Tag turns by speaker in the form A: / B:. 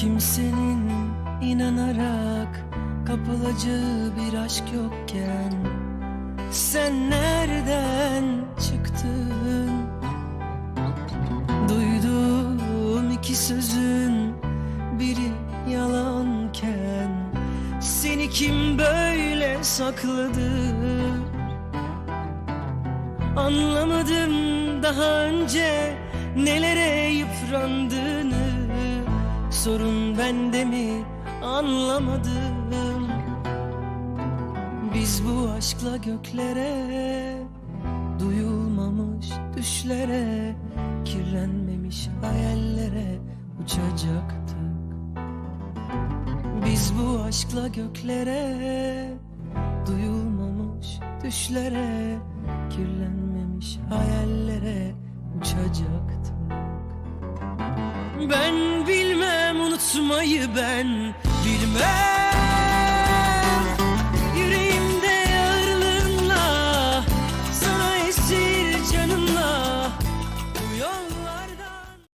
A: Kimsenin inanarak kapılacağı bir aşk yokken Sen nereden çıktın? Duyduğum iki sözün biri yalanken Seni kim böyle sakladı? Anlamadım daha önce nelere yıprandığını Sorun bende mi? Anlamadım. Biz bu aşkla göklere Duyulmamış düşlere Kirlenmemiş hayallere uçacaktık. Biz bu aşkla göklere Duyulmamış düşlere Kirlenmemiş hayallere uçacaktık. Ben unutmayı ben bilmem